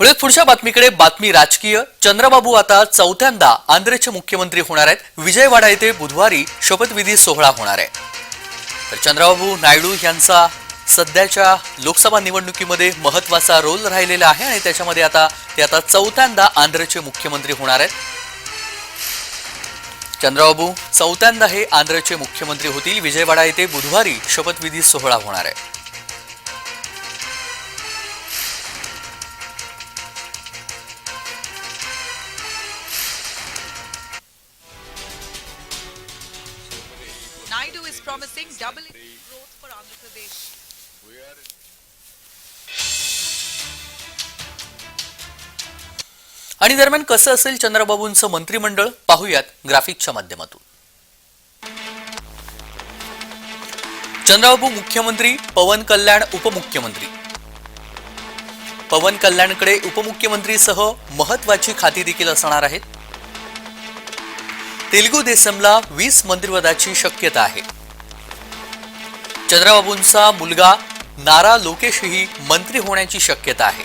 पुढे पुढच्या बातमीकडे बातमी राजकीय. चंद्रबाबू आता चौथ्यांदा आंध्रचे मुख्यमंत्री होणार आहेत. विजयवाडा येथे बुधवारी शपथविधी सोहळा होणार आहे. तर चंद्रबाबू नायडू यांचा सध्याच्या लोकसभा निवडणुकीमध्ये महत्त्वाचा रोल राहिलेला आहे आणि त्याच्यामध्ये आता ते आता चौथ्यांदा आंध्रचे मुख्यमंत्री होणार आहेत. चंद्रबाबू चौथ्यांदा हे आंध्रचे मुख्यमंत्री होतील. विजयवाडा येथे बुधवारी शपथविधी सोहळा होणार आहे. Naidu is promising doubling growth for Andhra Pradesh. आणि दरम्यान कसं असेल चंद्रबाबूंचं मंत्रिमंडळ? पाहूयात ग्राफिकच्या माध्यमातून. चंद्रबाबू मुख्यमंत्री पवन कल्याण उपमुख्यमंत्री. पवन कल्याणकडे उपमुख्यमंत्रीसह महत्वाची खाती देखील असणार आहेत. तेलुगू देसमला वीस मंत्रिपदाची शक्यता आहे. चंद्रबाबूंचा मुलगा नारा लोकेशही मंत्री होण्याची शक्यता आहे.